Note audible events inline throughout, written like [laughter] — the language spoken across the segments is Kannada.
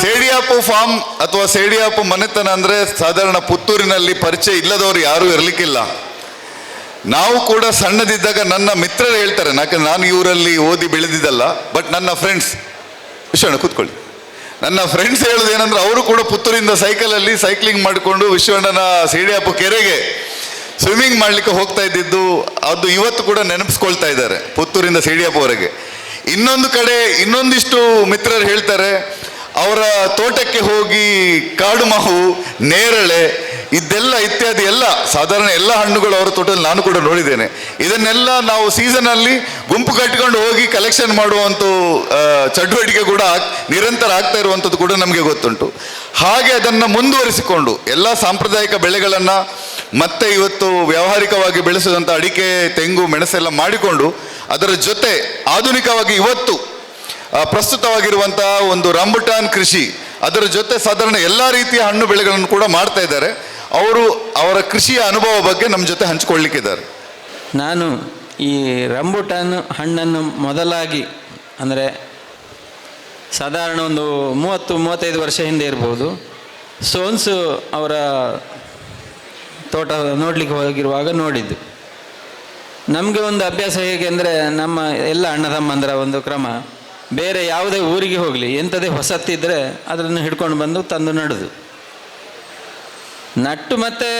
ಸೇಡಿಯಾಪು ಫಾರ್ಮ್ ಅಥವಾ ಸೇಡಿಯಾಪು ಮನೆತನ ಅಂದ್ರೆ ಸಾಧಾರಣ ಪುತ್ತೂರಿನಲ್ಲಿ ಪರಿಚಯ ಇಲ್ಲದವರು ಯಾರೂ ಇರಲಿಕ್ಕಿಲ್ಲ. ನಾವು ಕೂಡ ಸಣ್ಣದಿದ್ದಾಗ ನನ್ನ ಮಿತ್ರರು ಹೇಳ್ತಾರೆ, ಯಾಕಂದ್ರೆ ನಾನು ಇವರಲ್ಲಿ ಓದಿ ಬೆಳೆದಿದ್ದಲ್ಲ ಬಟ್ ನನ್ನ ಫ್ರೆಂಡ್ಸ್ ವಿಶ್ವಣ್ಣ ಕೂತ್ಕೊಳ್ಳಿ. ನನ್ನ ಫ್ರೆಂಡ್ಸ್ ಹೇಳೋದು ಏನಂದ್ರೆ ಅವರು ಕೂಡ ಪುತ್ತೂರಿಂದ ಸೈಕಲಲ್ಲಿ ಸೈಕ್ಲಿಂಗ್ ಮಾಡಿಕೊಂಡು ವಿಶ್ವಣ್ಣನ ಸೇಡಿಯಾಪು ಕೆರೆಗೆ ಸ್ವಿಮ್ಮಿಂಗ್ ಮಾಡಲಿಕ್ಕೆ ಹೋಗ್ತಾ ಇದ್ದಿದ್ದು, ಅದು ಇವತ್ತು ಕೂಡ ನೆನಪಿಸ್ಕೊಳ್ತಾ ಇದ್ದಾರೆ ಪುತ್ತೂರಿಂದ ಸೇಡಿಯಾಪುವರೆಗೆ ಇನ್ನೊಂದು ಕಡೆ ಇನ್ನೊಂದಿಷ್ಟು ಮಿತ್ರರು ಹೇಳ್ತಾರೆ ಅವರ ತೋಟಕ್ಕೆ ಹೋಗಿ ಕಾಡು ಮಹು ನೇರಳೆ, ಇದೆಲ್ಲ ಇತ್ಯಾದಿ ಎಲ್ಲ, ಸಾಧಾರಣ ಎಲ್ಲ ಹಣ್ಣುಗಳು ಅವರ ತೋಟದಲ್ಲಿ ನಾನು ಕೂಡ ನೋಡಿದ್ದೇನೆ. ಇದನ್ನೆಲ್ಲ ನಾವು ಸೀಸನ್ ಅಲ್ಲಿ ಗುಂಪು ಕಟ್ಟಿಕೊಂಡು ಹೋಗಿ ಕಲೆಕ್ಷನ್ ಮಾಡುವಂಥ ಚಟುವಟಿಕೆ ಕೂಡ ನಿರಂತರ ಆಗ್ತಾ ಇರುವಂಥದ್ದು ಕೂಡ ನಮಗೆ ಗೊತ್ತುಂಟು. ಹಾಗೆ ಅದನ್ನ ಮುಂದುವರಿಸಿಕೊಂಡು, ಎಲ್ಲ ಸಾಂಪ್ರದಾಯಿಕ ಬೆಳೆಗಳನ್ನ ಮತ್ತೆ ಇವತ್ತು ವ್ಯಾವಹಾರಿಕವಾಗಿ ಬೆಳೆಸುವಂತ ಅಡಿಕೆ, ತೆಂಗು, ಮೆಣಸೆಲ್ಲ ಮಾಡಿಕೊಂಡು, ಅದರ ಜೊತೆ ಆಧುನಿಕವಾಗಿ ಇವತ್ತು ಪ್ರಸ್ತುತವಾಗಿರುವಂತಹ ಒಂದು ರಂಬುಟಾನ್ ಕೃಷಿ, ಅದರ ಜೊತೆ ಸಾಧಾರಣ ಎಲ್ಲ ರೀತಿಯ ಹಣ್ಣು ಬೆಳೆಗಳನ್ನು ಕೂಡ ಮಾಡ್ತಾ ಇದ್ದಾರೆ. ಅವರು ಅವರ ಕೃಷಿಯ ಅನುಭವ ಬಗ್ಗೆ ನಮ್ಮ ಜೊತೆ ಹಂಚಿಕೊಳ್ಳಿಕ್ಕಿದ್ದಾರೆ. ನಾನು ಈ ರಂಬುಟಾನ್ ಹಣ್ಣನ್ನು ಮೊದಲಾಗಿ, ಅಂದರೆ ಸಾಧಾರಣ ಒಂದು ಮೂವತ್ತು, ಮೂವತ್ತೈದು ವರ್ಷ ಹಿಂದೆ ಇರ್ಬೋದು, ಸೋನ್ಸು ಅವರ ತೋಟ ನೋಡಲಿಕ್ಕೆ ಹೋಗಿರುವಾಗ ನೋಡಿದ್ದು. ನಮಗೆ ಒಂದು ಅಭ್ಯಾಸ ಹೇಗೆ ಅಂದರೆ ನಮ್ಮ ಎಲ್ಲ ಅಣ್ಣ ತಮ್ಮಂದರ ಒಂದು ಕ್ರಮ. ಬೇರೆ ಯಾವುದೇ ಊರಿಗೆ ಹೋಗಲಿ, ಎಂಥದೇ ಹೊಸತ್ತಿದ್ದರೆ ಅದನ್ನು ಹಿಡ್ಕೊಂಡು ಬಂದು ತಂದು ನಡೆದು. ನಟ್ಟು ಮತ್ತೆ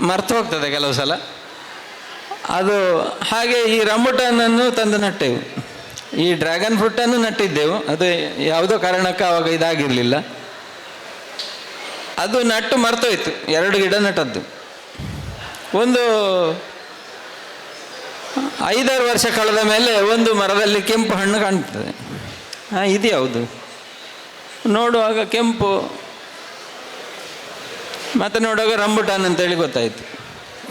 ಮರ್ತು ಹೋಗ್ತದೆ ಕೆಲವು ಸಲ. ಅದು ಹಾಗೆ ಈ ರಂಬುಟನನ್ನು ತಂದು ನಟ್ಟೆವು. ಈ ಡ್ರ್ಯಾಗನ್ ಫ್ರೂಟನ್ನು ನಟ್ಟಿದ್ದೆವು. ಅದು ಯಾವುದೋ ಕಾರಣಕ್ಕೆ ಆವಾಗ ಇದಾಗಿರಲಿಲ್ಲ. ಅದು ನಟ್ಟು ಮರ್ತೋಯ್ತು. ಎರಡು ಗಿಡ ನಟ್ಟದ್ದು. ಒಂದು ಐದಾರು ವರ್ಷ ಕಳೆದ ಮೇಲೆ ಒಂದು ಮರದಲ್ಲಿ ಕೆಂಪು ಹಣ್ಣು ಕಾಣ್ತದೆ. ಹಾಂ, ಇದು ಯಾವುದು? ನೋಡುವಾಗ ಕೆಂಪು, ಮತ್ತೆ ನೋಡುವಾಗ ರಂಬುಟಾನ್ ಅಂತೇಳಿ ಗೊತ್ತಾಯಿತು.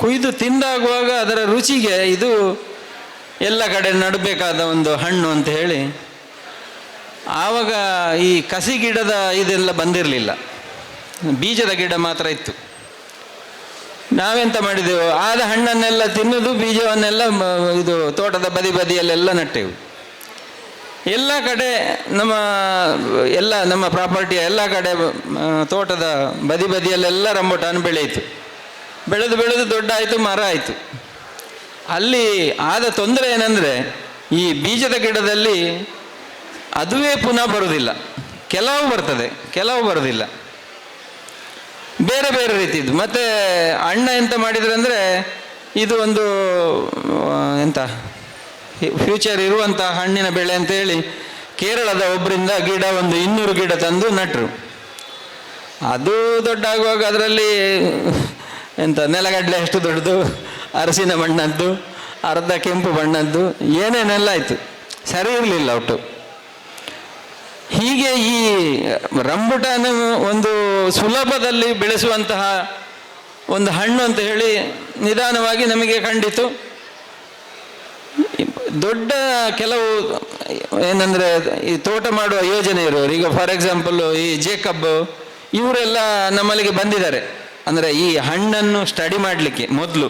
ಕುಯ್ದು ತಿಂದಾಗುವಾಗ ಅದರ ರುಚಿಗೆ ಇದು ಎಲ್ಲ ಕಡೆ ನಡಬೇಕಾದ ಒಂದು ಹಣ್ಣು ಅಂತ ಹೇಳಿ, ಆವಾಗ ಈ ಕಸಿ ಗಿಡದ ಇದೆಲ್ಲ ಬಂದಿರಲಿಲ್ಲ. ಬೀಜದ ಗಿಡ ಮಾತ್ರ ಇತ್ತು. ನಾವೆಂತ ಮಾಡಿದೆವು? ಆದ ಹಣ್ಣನ್ನೆಲ್ಲ ತಿನ್ನುದು, ಬೀಜವನ್ನೆಲ್ಲ ಇದು ತೋಟದ ಬದಿ ಬದಿಯಲ್ಲೆಲ್ಲ ನಟ್ಟೆವು. ಎಲ್ಲ ಕಡೆ ನಮ್ಮ, ಎಲ್ಲ ನಮ್ಮ ಪ್ರಾಪರ್ಟಿಯ ಎಲ್ಲ ಕಡೆ ತೋಟದ ಬದಿ ಬದಿಯಲ್ಲೆಲ್ಲ ರಂಬುಟಾನ್ ಬೆಳೆಯಿತು. ಬೆಳೆದು ಬೆಳೆದು ದೊಡ್ಡ ಆಯಿತು ಮರ ಆಯಿತು. ಅಲ್ಲಿ ಆದ ತೊಂದರೆ ಏನಂದರೆ, ಈ ಬೀಜದ ಗಿಡದಲ್ಲಿ ಅದುವೇ ಪುನಃ ಬರುವುದಿಲ್ಲ ಕೆಲವು ಬರ್ತದೆ, ಕೆಲವು ಬರುವುದಿಲ್ಲ ಬೇರೆ ಬೇರೆ ರೀತಿದ್ದು. ಮತ್ತೆ ಅಣ್ಣ ಎಂತ ಮಾಡಿದ್ರೆ ಅಂದರೆ ಇದು ಒಂದು ಎಂತ ಫ್ಯೂಚರ್ ಇರುವಂಥ ಹಣ್ಣಿನ ಬೆಳೆ ಅಂತ ಹೇಳಿ ಕೇರಳದ ಒಬ್ಬರಿಂದ ಗಿಡ ಒಂದು ಇನ್ನೂರು ಗಿಡ ತಂದು ನಟ್ರು. ಅದು ದೊಡ್ಡ ಆಗುವಾಗ ಅದರಲ್ಲಿ ಎಂತ, ನೆಲಗಡಲೆ ಅಷ್ಟು ದೊಡ್ಡದು, ಅರಸಿನ ಬಣ್ಣದ್ದು ಅರ್ಧ ಕೆಂಪು ಬಣ್ಣದ್ದು ಏನೇನೆಲ್ಲ ಆಯಿತು. ಸರಿ ಇರಲಿಲ್ಲ ಒಟ್ಟು. ಹೀಗೆ ಈ ರಂಬುಟಾನ ಒಂದು ಸುಲಭದಲ್ಲಿ ಬೆಳೆಸುವಂತಹ ಒಂದು ಹಣ್ಣು ಅಂತ ಹೇಳಿ ನಿಧಾನವಾಗಿ ನಮಗೆ ಕಂಡಿತು. ದೊಡ್ಡ ಕೆಲವು ಏನಂದ್ರೆ ಈ ತೋಟ ಮಾಡುವ ಯೋಜನೆ ಇರೋರು, ಈಗ ಫಾರ್ ಎಕ್ಸಾಂಪಲ್ ಈ ಜೇಕಬ್ ಇವರೆಲ್ಲ ನಮ್ಮಲ್ಲಿಗೆ ಬಂದಿದ್ದಾರೆ. ಅಂದರೆ ಈ ಹಣ್ಣನ್ನು ಸ್ಟಡಿ ಮಾಡಲಿಕ್ಕೆ ಮೊದಲು.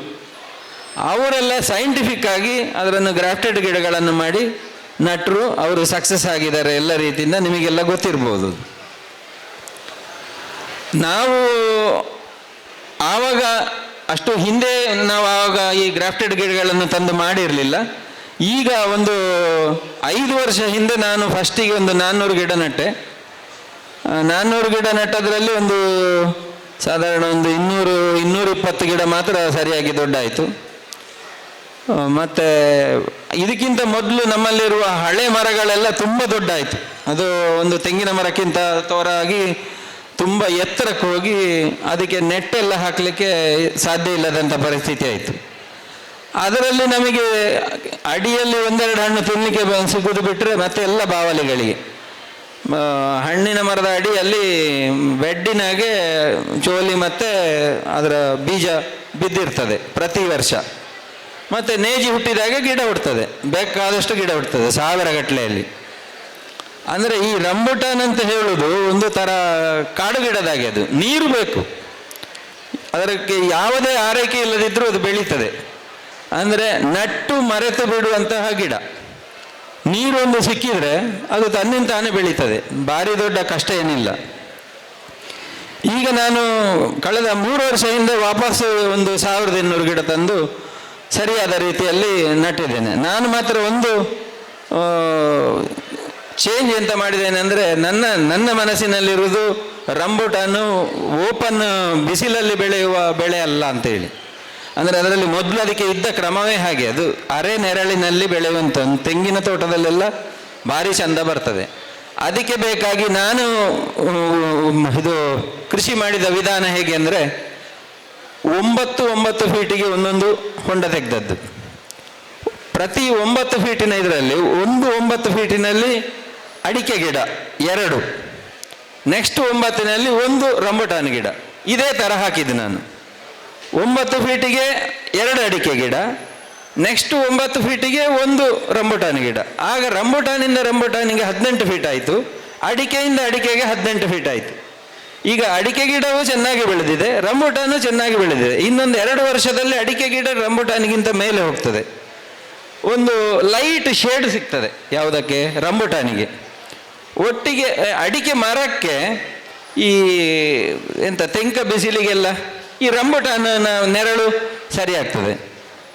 ಅವರೆಲ್ಲ ಸೈಂಟಿಫಿಕ್ ಆಗಿ ಅದನ್ನು ಗ್ರಾಫ್ಟೆಡ್ ಗಿಡಗಳನ್ನು ಮಾಡಿ ನಟರು ಅವರು ಸಕ್ಸಸ್ ಆಗಿದ್ದಾರೆ ಎಲ್ಲ ರೀತಿಯಿಂದ ನಿಮಗೆಲ್ಲ ಗೊತ್ತಿರ್ಬೋದು. ನಾವು ಆವಾಗ ಅಷ್ಟು ಹಿಂದೆ ನಾವು ಆವಾಗ ಈ ಗ್ರಾಫ್ಟೆಡ್ ಗಿಡಗಳನ್ನು ತಂದು ಮಾಡಿರಲಿಲ್ಲ. ಈಗ ಒಂದು ಐದು ವರ್ಷ ಹಿಂದೆ ನಾನು ಫಸ್ಟಿಗೆ ಒಂದು ನಾನ್ನೂರು ಗಿಡ ನಟ್ಟೆ. ನಾನ್ನೂರು ಗಿಡ ನಟ್ಟದ್ರಲ್ಲಿ ಒಂದು ಸಾಧಾರಣ ಒಂದು ಇನ್ನೂರು, ಇನ್ನೂರಿಪ್ಪತ್ತು ಗಿಡ ಮಾತ್ರ ಸರಿಯಾಗಿ ದೊಡ್ಡಾಯಿತು. ಮತ್ತು ಮತ್ತೆ ಇದಕ್ಕಿಂತ ಮೊದಲು ನಮ್ಮಲ್ಲಿರುವ ಹಳೆ ಮರಗಳೆಲ್ಲ ತುಂಬ ದೊಡ್ಡ ಆಯಿತು ಅದು ಒಂದು ತೆಂಗಿನ ಮರಕ್ಕಿಂತ ತೋರಾಗಿ ತುಂಬ ಎತ್ತರಕ್ಕೆ ಹೋಗಿ ಅದಕ್ಕೆ ನೆಟ್ಟೆಲ್ಲ ಹಾಕಲಿಕ್ಕೆ ಸಾಧ್ಯ ಇಲ್ಲದಂಥ ಪರಿಸ್ಥಿತಿ ಆಯಿತು. ಅದರಲ್ಲಿ ನಮಗೆ ಅಡಿಯಲ್ಲಿ ಒಂದೆರಡು ಹಣ್ಣು ತಿನ್ನಲಿಕ್ಕೆ ಬಂದು ಸಿಗುವುದು ಬಿಟ್ಟರೆ ಮತ್ತೆ ಎಲ್ಲ ಬಾವಲಿಗಳಿಗೆ. ಹಣ್ಣಿನ ಮರದ ಅಡಿಯಲ್ಲಿ ಬೆಡ್ಡಿನಾಗೆ ಚೋಲಿ ಮತ್ತು ಅದರ ಬೀಜ ಬಿದ್ದಿರ್ತದೆ ಪ್ರತಿ ವರ್ಷ. ಮತ್ತೆ ನೇಜಿ ಹುಟ್ಟಿದಾಗ ಗಿಡ ಹುಡ್ತದೆ. ಬೇಕಾದಷ್ಟು ಗಿಡ ಹುಡ್ತದೆ ಸಾವಿರ ಗಟ್ಟಲೆಯಲ್ಲಿ. ಅಂದರೆ ಈ ರಂಬುಟನ್ ಅಂತ ಹೇಳೋದು ಒಂದು ಥರ ಕಾಡು ಗಿಡದಾಗೆ ಅದು. ನೀರು ಬೇಕು. ಅದಕ್ಕೆ ಯಾವುದೇ ಆರೈಕೆ ಇಲ್ಲದಿದ್ದರೂ ಅದು ಬೆಳೀತದೆ. ಅಂದರೆ ನಟ್ಟು ಮರೆತು ಬಿಡುವಂತಹ ಗಿಡ. ನೀರು ಒಂದು ಸಿಕ್ಕಿದ್ರೆ ಅದು ತನ್ನಿಂದ ತಾನೇ ಬೆಳೀತದೆ. ಭಾರಿ ದೊಡ್ಡ ಕಷ್ಟ ಏನಿಲ್ಲ. ಈಗ ನಾನು ಕಳೆದ ಮೂರು ವರ್ಷ ಹಿಂದೆ ವಾಪಸ್ಸು ಒಂದು ಸಾವಿರದ ಇನ್ನೂರು ಗಿಡ ತಂದು ಸರಿಯಾದ ರೀತಿಯಲ್ಲಿ ನಟ್ಟಿದ್ದೇನೆ ನಾನು ಮಾತ್ರ ಒಂದು ಚೇಂಜ್ ಎಂತ ಮಾಡಿದ್ದೇನೆ ಅಂದರೆ ನನ್ನ ನನ್ನ ಮನಸ್ಸಿನಲ್ಲಿರುವುದು ರಂಬುಟಾನು ಓಪನ್ ಬಿಸಿಲಲ್ಲಿ ಬೆಳೆಯುವ ಬೆಳೆ ಅಲ್ಲ ಅಂತೇಳಿ. ಅಂದರೆ ಅದರಲ್ಲಿ ಮೊದಲು ಅದಕ್ಕೆ ಇದ್ದ ಕ್ರಮವೇ ಹಾಗೆ. ಅದು ಅರೆ ನೆರಳಿನಲ್ಲಿ ಬೆಳೆಯುವಂಥ ತೆಂಗಿನ ತೋಟದಲ್ಲೆಲ್ಲ ಭಾರಿ ಚಂದ ಬರ್ತದೆ. ಅದಕ್ಕೆ ಬೇಕಾಗಿ ನಾನು ಇದು ಕೃಷಿ ಮಾಡಿದ ವಿಧಾನ ಹೇಗೆ ಅಂದರೆ ಒಂಬತ್ತು ಒಂಬತ್ತು ಫೀಟಿಗೆ ಒಂದೊಂದು ಹೊಂಡ ತೆಗೆದದ್ದು. ಪ್ರತಿ ಒಂಬತ್ತು ಫೀಟಿನ ಇದರಲ್ಲಿ ಒಂದು ಒಂಬತ್ತು ಫೀಟಿನಲ್ಲಿ ಅಡಿಕೆ ಗಿಡ, ಎರಡು. ನೆಕ್ಸ್ಟ್ ಒಂಬತ್ತಿನಲ್ಲಿ ಒಂದು ರಂಬುಟಾನ್ ಗಿಡ. ಇದೇ ಥರ ಹಾಕಿದ್ದು ನಾನು. ಒಂಬತ್ತು ಫೀಟಿಗೆ ಎರಡು ಅಡಿಕೆ ಗಿಡ ನೆಕ್ಸ್ಟ್ ಒಂಬತ್ತು ಫೀಟಿಗೆ ಒಂದು ರಂಬುಟಾನ್ ಗಿಡ. ಆಗ ರಂಬುಟಾನಿಂದ ರಂಬುಟಾನಿಗೆ ಹದಿನೆಂಟು ಫೀಟ್ ಆಯಿತು, ಅಡಿಕೆಯಿಂದ ಅಡಿಕೆಗೆ ಹದಿನೆಂಟು ಫೀಟ್ ಆಯಿತು. ಈಗ ಅಡಿಕೆ ಗಿಡವೂ ಚೆನ್ನಾಗಿ ಬೆಳೆದಿದೆ, ರಂಬುಟಾನು ಚೆನ್ನಾಗಿ ಬೆಳೆದಿದೆ. ಇನ್ನೊಂದು ಎರಡು ವರ್ಷದಲ್ಲಿ ಅಡಿಕೆ ಗಿಡ ರಂಬುಟಾನಿಗಿಂತ ಮೇಲೆ ಹೋಗ್ತದೆ. ಒಂದು ಲೈಟ್ ಶೇಡ್ ಸಿಗ್ತದೆ ಯಾವುದಕ್ಕೆ? ರಂಬುಟಾನಿಗೆ. ಒಟ್ಟಿಗೆ ಅಡಿಕೆ ಮರಕ್ಕೆ ಈ, ಎಂತ, ತೆಂಕ ಬಿಸಿಲಿಗೆಲ್ಲ ಈ ರಂಬುಟಾನ ನೆರಳು ಸರಿ ಆಗ್ತದೆ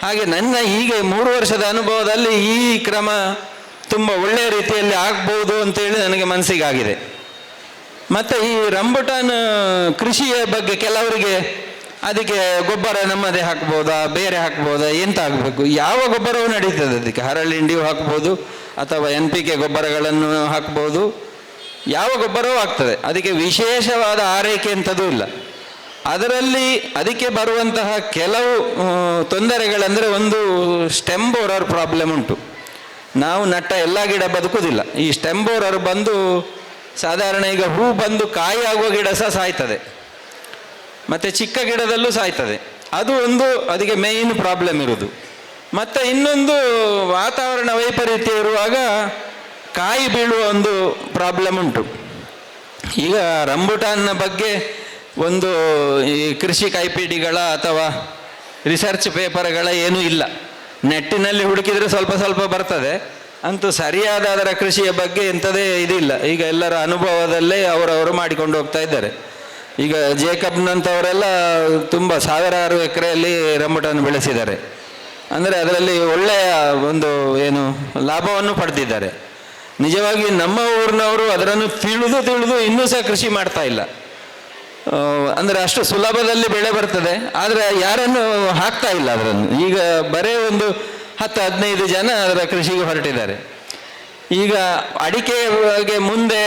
ಹಾಗೆ ನನ್ನ ಹೀಗೆ ಮೂರು ವರ್ಷದ ಅನುಭವದಲ್ಲಿ ಈ ಕ್ರಮ ತುಂಬ ಒಳ್ಳೆಯ ರೀತಿಯಲ್ಲಿ ಆಗ್ಬೋದು ಅಂತೇಳಿ ನನಗೆ ಮನಸ್ಸಿಗೆ ಆಗಿದೆ ಮತ್ತು ಈ ರಂಬುಟಾನ್ ಕೃಷಿಯ ಬಗ್ಗೆ ಕೆಲವರಿಗೆ ಅದಕ್ಕೆ ಗೊಬ್ಬರ ನಮ್ಮದೇ ಹಾಕ್ಬೋದಾ, ಬೇರೆ ಹಾಕ್ಬೋದಾ, ಎಂತ ಹಾಕಬೇಕು ಯಾವ ಗೊಬ್ಬರವೂ ನಡೀತದೆ ಅದಕ್ಕೆ. ಹರಳಿಂಡಿಯೂ ಹಾಕ್ಬೋದು, ಅಥವಾ ಎನ್ ಪಿ ಕೆ ಗೊಬ್ಬರಗಳನ್ನು ಹಾಕ್ಬೋದು. ಯಾವ ಗೊಬ್ಬರವೂ ಆಗ್ತದೆ. ಅದಕ್ಕೆ ವಿಶೇಷವಾದ ಆರೈಕೆ ಅಂಥದ್ದು ಇಲ್ಲ. ಅದರಲ್ಲಿ ಅದಕ್ಕೆ ಬರುವಂತಹ ಕೆಲವು ತೊಂದರೆಗಳಂದರೆ ಒಂದು ಸ್ಟೆಮ್ ಬೋರರ್ ಪ್ರಾಬ್ಲಮ್ ಉಂಟು. ನಾವು ನಟ್ಟ ಎಲ್ಲ ಗಿಡ ಬದುಕುವುದಿಲ್ಲ. ಈ ಸ್ಟೆಮ್ ಬೋರರ್ ಬಂದು ಸಾಧಾರಣ ಈಗ ಹೂ ಬಂದು ಕಾಯಿ ಆಗುವ ಗಿಡ ಸಹ ಸಾಯ್ತದೆ. ಮತ್ತು ಚಿಕ್ಕ ಗಿಡದಲ್ಲೂ ಸಾಯ್ತದೆ. ಅದು ಒಂದು ಅದಕ್ಕೆ ಮೇಯ್ನ್ ಪ್ರಾಬ್ಲಮ್ ಇರೋದು. ಮತ್ತು ಇನ್ನೊಂದು ವಾತಾವರಣ ವೈಪರೀತ್ಯ ಇರುವಾಗ ಕಾಯಿ ಬೀಳುವ ಒಂದು ಪ್ರಾಬ್ಲಮ್ ಉಂಟು. ಈಗ ರಂಬುಟಾನ್ನ ಬಗ್ಗೆ ಒಂದು ಈ ಕೃಷಿ ಕೈಪಿಡಿಗಳ ಅಥವಾ ರಿಸರ್ಚ್ ಪೇಪರ್ಗಳ ಏನೂ ಇಲ್ಲ. ನೆಟ್ಟಿನಲ್ಲಿ ಹುಡುಕಿದರೆ ಸ್ವಲ್ಪ ಸ್ವಲ್ಪ ಬರ್ತದೆ. ಅಂತೂ ಸರಿಯಾದ ಅದರ ಕೃಷಿಯ ಬಗ್ಗೆ ಎಂಥದೇ ಇದಿಲ್ಲ. ಈಗ ಎಲ್ಲರ ಅನುಭವದಲ್ಲೇ ಅವರವರು ಮಾಡಿಕೊಂಡು ಹೋಗ್ತಾ ಇದ್ದಾರೆ. ಈಗ ಜೇಕಬ್ನಂಥವರೆಲ್ಲ ತುಂಬ ಸಾವಿರಾರು ಎಕರೆಯಲ್ಲಿ ರಂಬಟನ್ನು ಬೆಳೆಸಿದ್ದಾರೆ. ಅಂದರೆ ಅದರಲ್ಲಿ ಒಳ್ಳೆಯ ಒಂದು ಏನು ಲಾಭವನ್ನು ಪಡೆದಿದ್ದಾರೆ. ನಿಜವಾಗಿ ನಮ್ಮ ಊರಿನವರು ಅದರನ್ನು ತಿಳಿದು ತಿಳಿದು ಇನ್ನೂ ಸಹ ಕೃಷಿ ಮಾಡ್ತಾ ಇಲ್ಲ. ಅಂದರೆ ಅಂದ್ರೆ ಅಷ್ಟು ಸುಲಭದಲ್ಲಿ ಬೆಳೆ ಬರ್ತದೆ, ಆದರೆ ಯಾರನ್ನು ಹಾಕ್ತಾ ಇಲ್ಲ ಅದರನ್ನು. ಈಗ ಬರೇ ಒಂದು ಹತ್ತು ಹದಿನೈದು ಜನ ಅದರ ಕೃಷಿಗೆ ಹೊರಟಿದ್ದಾರೆ. ಈಗ ಅಡಿಕೆಗೆ ಮುಂದೆ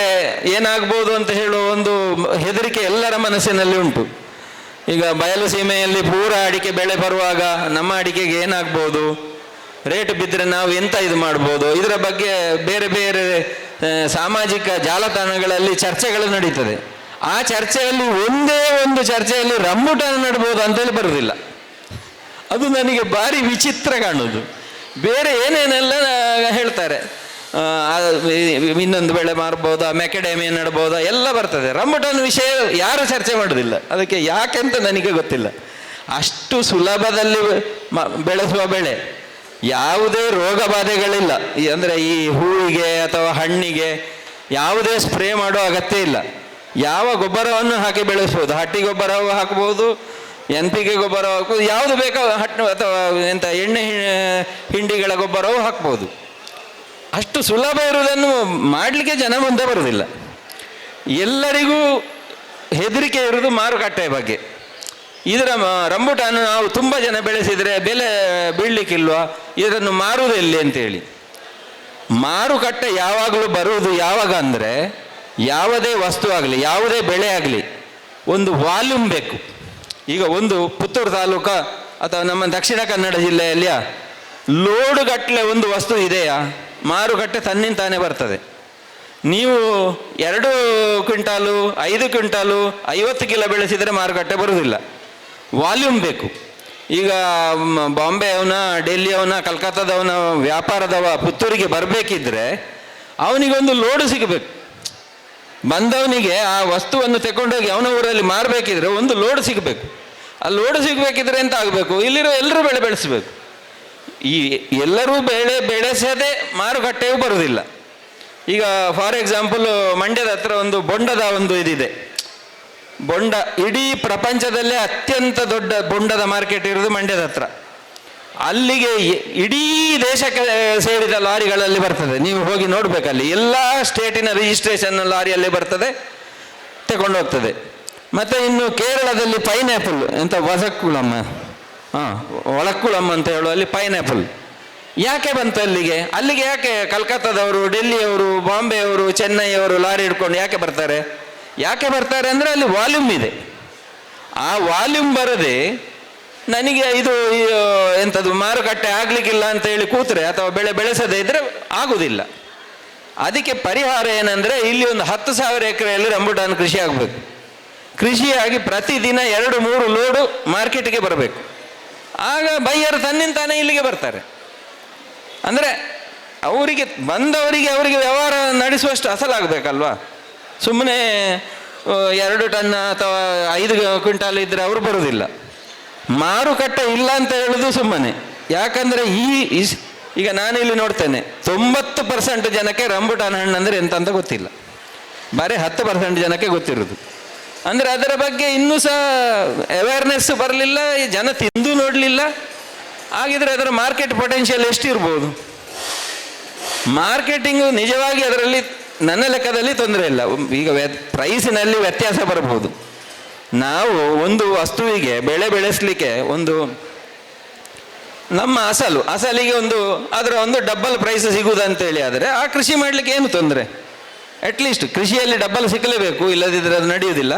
ಏನಾಗ್ಬೋದು ಅಂತ ಹೇಳುವ ಒಂದು ಹೆದರಿಕೆ ಎಲ್ಲರ ಮನಸ್ಸಿನಲ್ಲಿ ಉಂಟು. ಈಗ ಬಯಲು ಸೀಮೆಯಲ್ಲಿ ಪೂರ ಅಡಿಕೆ ಬೆಳೆ ಬರುವಾಗ ನಮ್ಮ ಅಡಿಕೆಗೆ ಏನಾಗ್ಬೋದು? ರೇಟ್ ಬಿದ್ದರೆ ನಾವು ಎಂತ ಇದು ಮಾಡ್ಬೋದು? ಇದರ ಬಗ್ಗೆ ಬೇರೆ ಬೇರೆ ಸಾಮಾಜಿಕ ಜಾಲತಾಣಗಳಲ್ಲಿ ಚರ್ಚೆಗಳು ನಡೀತದೆ. ಆ ಚರ್ಚೆಯಲ್ಲಿ ಒಂದೇ ಒಂದು ಚರ್ಚೆಯಲ್ಲಿ ರಮ್ಮುಟ ನಡ್ಬೋದು ಅಂತೇಳಿ ಬರುವುದಿಲ್ಲ ಅದು ನನಗೆ ಭಾರಿ ವಿಚಿತ್ರ ಕಾಣುವುದು ಬೇರೆ ಏನೇನೆಲ್ಲ ಹೇಳ್ತಾರೆ. ಇನ್ನೊಂದು ಬೆಳೆ ಮಾರ್ಬೋದಾ ಮೆಕೆಡೆಮಿಯ ನಡ್ಬೋದಾ, ಎಲ್ಲ ಬರ್ತದೆ. ರಂಬುಟನ್ ವಿಷಯ ಯಾರು ಚರ್ಚೆ ಮಾಡೋದಿಲ್ಲ. ಅದಕ್ಕೆ ಯಾಕೆಂತ ನನಗೆ ಗೊತ್ತಿಲ್ಲ. ಅಷ್ಟು ಸುಲಭದಲ್ಲಿ ಬೆಳೆಸುವ ಬೆಳೆ. ಯಾವುದೇ ರೋಗ ಬಾಧೆಗಳಿಲ್ಲ. ಅಂದರೆ ಈ ಹೂವಿಗೆ ಅಥವಾ ಹಣ್ಣಿಗೆ ಯಾವುದೇ ಸ್ಪ್ರೇ ಮಾಡೋ ಅಗತ್ಯ ಇಲ್ಲ. ಯಾವ ಗೊಬ್ಬರವನ್ನು ಹಾಕಿ ಬೆಳೆಸ್ಬೋದು? ಹಟ್ಟಿ ಗೊಬ್ಬರವೂ ಹಾಕ್ಬೋದು ಎನ್ ಪಿ ಕೆ ಗೊಬ್ಬರ ಹಾಕ್ಬೋದು. ಯಾವುದು ಬೇಕೋ ಹಣ್ಣು ಅಥವಾ ಎಂಥ ಎಣ್ಣೆ ಹಿಂಡಿಗಳ ಗೊಬ್ಬರವೂ ಹಾಕ್ಬೋದು. ಅಷ್ಟು ಸುಲಭ ಇರುವುದನ್ನು ಮಾಡಲಿಕ್ಕೆ ಜನ ಮುಂದೆ ಬರುವುದಿಲ್ಲ ಎಲ್ಲರಿಗೂ ಹೆದರಿಕೆ ಇರುವುದು ಮಾರುಕಟ್ಟೆಯ ಬಗ್ಗೆ. ಇದರ ಮ- ರಂಬುಟಾನ್ ನಾವು ತುಂಬ ಜನ ಬೆಳೆಸಿದರೆ ಬೆಲೆ ಬೀಳಲಿಕ್ಕಿಲ್ವಾ? ಇದನ್ನು ಮಾರುವುದು ಎಲ್ಲಿ ಅಂತೇಳಿ. ಮಾರುಕಟ್ಟೆ ಯಾವಾಗಲೂ ಬರುವುದು ಯಾವಾಗ ಅಂದರೆ ಯಾವುದೇ ವಸ್ತು ಆಗಲಿ, ಯಾವುದೇ ಬೆಳೆ ಆಗಲಿ, ಒಂದು ವಾಲ್ಯೂಮ್ ಬೇಕು. ಈಗ ಒಂದು ಪುತ್ತೂರು ತಾಲೂಕ ಅಥವಾ ನಮ್ಮ ದಕ್ಷಿಣ ಕನ್ನಡ ಜಿಲ್ಲೆಯಲ್ಲಿಯ ಲೋಡುಗಟ್ಟಲೆ ಒಂದು ವಸ್ತು ಇದೆಯಾ? ಮಾರುಕಟ್ಟೆ ತನ್ನಿಂತಾನೇ ಬರ್ತದೆ. ನೀವು ಎರಡು ಕ್ವಿಂಟಾಲು, ಐದು ಕ್ವಿಂಟಾಲು, ಐವತ್ತು ಕಿಲೋ ಬೆಳೆಸಿದರೆ ಮಾರುಕಟ್ಟೆ ಬರುವುದಿಲ್ಲ. ವಾಲ್ಯೂಮ್ ಬೇಕು. ಈಗ ಬಾಂಬೆ ಅವನ, ಡೆಲ್ಲಿ ಅವನ, ಕಲ್ಕತ್ತಾದವನ ವ್ಯಾಪಾರದವ ಪುತ್ತೂರಿಗೆ ಬರಬೇಕಿದ್ರೆ ಅವನಿಗೊಂದು ಲೋಡು ಸಿಗಬೇಕು. ಬಂದವನಿಗೆ ಆ ವಸ್ತುವನ್ನು ತಗೊಂಡೋಗಿ ಅವನ ಊರಲ್ಲಿ ಮಾರಬೇಕಿದ್ರೆ ಒಂದು ಲೋಡ್ ಸಿಗಬೇಕು. ಆ ಲೋಡ್ ಸಿಗಬೇಕಿದ್ರೆ ಎಂತ ಆಗಬೇಕು? ಇಲ್ಲಿರೋ ಎಲ್ಲರೂ ಬೆಳೆ ಬೆಳೆಸಬೇಕು. ಈ ಎಲ್ಲರೂ ಬೆಳೆ ಬೆಳೆಸದೆ ಮಾರುಕಟ್ಟೆಯೂ ಬರುವುದಿಲ್ಲ. ಈಗ ಫಾರ್ ಎಕ್ಸಾಂಪಲ್ ಮಂಡ್ಯದ ಹತ್ರ ಒಂದು ಬೊಂಡದ ಒಂದು ಇದಿದೆ. ಬೊಂಡ ಇಡೀ ಪ್ರಪಂಚದಲ್ಲೇ ಅತ್ಯಂತ ದೊಡ್ಡ ಬೊಂಡದ ಮಾರ್ಕೆಟ್ ಇರೋದು ಮಂಡ್ಯದ ಹತ್ರ. ಅಲ್ಲಿಗೆ ಇಡೀ ದೇಶಕ್ಕೆ ಸೇರಿದ ಲಾರಿಗಳಲ್ಲಿ ಬರ್ತದೆ. ನೀವು ಹೋಗಿ ನೋಡಬೇಕಲ್ಲಿ. ಎಲ್ಲ ಸ್ಟೇಟಿನ ರಿಜಿಸ್ಟ್ರೇಷನ್ ಲಾರಿಯಲ್ಲಿ ಬರ್ತದೆ ತಗೊಂಡು ಹೋಗ್ತದೆ ಮತ್ತೆ ಇನ್ನು ಕೇರಳದಲ್ಲಿ ಪೈನಾಪಲ್ ಎಂತ ವಸಕ್ಕುಳಮ್ಮ ಹಾಂ ಒಳಕ್ಕುಳಮ್ಮ ಅಂತ ಹೇಳುವಲ್ಲಿ ಪೈನಾಪಲ್ ಯಾಕೆ ಬಂತು ಅಲ್ಲಿಗೆ? ಅಲ್ಲಿಗೆ ಯಾಕೆ ಕಲ್ಕತ್ತಾದವರು, ಡೆಲ್ಲಿಯವರು, ಬಾಂಬೆಯವರು, ಚೆನ್ನೈಯವರು ಲಾರಿ ಹಿಡ್ಕೊಂಡು ಯಾಕೆ ಬರ್ತಾರೆ? ಯಾಕೆ ಬರ್ತಾರೆ ಅಂದರೆ ಅಲ್ಲಿ ವಾಲ್ಯೂಮ್ ಇದೆ. ಆ ವಾಲ್ಯೂಮ್ ಬರದೆ ನನಗೆ ಇದು ಎಂಥದ್ದು ಮಾರುಕಟ್ಟೆ ಆಗ್ಲಿಕ್ಕಿಲ್ಲ ಅಂತ ಹೇಳಿ ಕೂತ್ರೆ ಅಥವಾ ಬೆಳೆ ಬೆಳೆಸದೇ ಇದ್ರೆ ಆಗುದಿಲ್ಲ. ಅದಕ್ಕೆ ಪರಿಹಾರ ಏನಂದ್ರೆ ಇಲ್ಲಿ ಒಂದು ಹತ್ತು ಸಾವಿರ ಎಕರೆಯಲ್ಲಿ ರಂಬುಟಾನ್ ಕೃಷಿ ಆಗಬೇಕು. ಕೃಷಿಯಾಗಿ ಪ್ರತಿದಿನ ಎರಡು, ಮೂರು ಲೋಡು ಮಾರ್ಕೆಟ್ಗೆ ಬರಬೇಕು. ಆಗ ಬೈಯರು ತನ್ನಿಂತಾನೆ ಇಲ್ಲಿಗೆ ಬರ್ತಾರೆ. ಅಂದರೆ ಅವರಿಗೆ, ಬಂದವರಿಗೆ ಅವರಿಗೆ ವ್ಯವಹಾರ ನಡೆಸುವಷ್ಟು ಅಸಲಾಗಬೇಕಲ್ವಾ ಸುಮ್ಮನೆ ಎರಡು ಟನ್ ಅಥವಾ ಐದು ಕ್ವಿಂಟಾಲ್ ಇದ್ದರೆ ಅವರು ಬರುವುದಿಲ್ಲ ಮಾರುಕಟ್ಟೆ ಇಲ್ಲ ಅಂತ ಹೇಳುದು ಸುಮ್ಮನೆ. ಯಾಕಂದ್ರೆ ಈ ಈಗ ಈಗ ನಾನಿಲ್ಲಿ ನೋಡ್ತೇನೆ, ತೊಂಬತ್ತು ಪರ್ಸೆಂಟ್ ಜನಕ್ಕೆ ರಂಬುಟಾನ್ ಹಣ್ಣು ಅಂದರೆ ಎಂತ ಅಂತ ಗೊತ್ತಿಲ್ಲ. ಬರೀ ಹತ್ತು ಪರ್ಸೆಂಟ್ ಜನಕ್ಕೆ ಗೊತ್ತಿರೋದು. ಅಂದರೆ ಅದರ ಬಗ್ಗೆ ಇನ್ನೂ ಸಹ ಅವೇರ್ನೆಸ್ ಬರಲಿಲ್ಲ, ಈ ಜನ ತಿಂದು ನೋಡಲಿಲ್ಲ. ಹಾಗಿದ್ರೆ ಅದರ ಮಾರ್ಕೆಟ್ ಪೊಟೆನ್ಷಿಯಲ್ ಎಷ್ಟಿರ್ಬೋದು? ಮಾರ್ಕೆಟಿಂಗು ನಿಜವಾಗಿ ಅದರಲ್ಲಿ, ನನ್ನ ಲೆಕ್ಕದಲ್ಲಿ ತೊಂದರೆ ಇಲ್ಲ. ಈಗ ಪ್ರೈಸಿನಲ್ಲಿ ವ್ಯತ್ಯಾಸ ಬರಬಹುದು ನಾವು ಒಂದು ವಸ್ತುವಿಗೆ ಬೆಳೆ ಬೆಳೆಸಲಿಕ್ಕೆ ಒಂದು ನಮ್ಮ ಅಸಲು, ಅಸಲಿಗೆ ಒಂದು, ಅದರ ಒಂದು ಡಬ್ಬಲ್ ಪ್ರೈಸ್ ಸಿಗುವುದಂತೇಳಿ ಆದರೆ ಆ ಕೃಷಿ ಮಾಡಲಿಕ್ಕೆ ಏನು ತೊಂದರೆ? ಅಟ್ಲೀಸ್ಟ್ ಕೃಷಿಯಲ್ಲಿ ಡಬ್ಬಲ್ ಸಿಕ್ಕಲೇಬೇಕು ಇಲ್ಲದಿದ್ದರೆ ಅದು ನಡೆಯುವುದಿಲ್ಲ.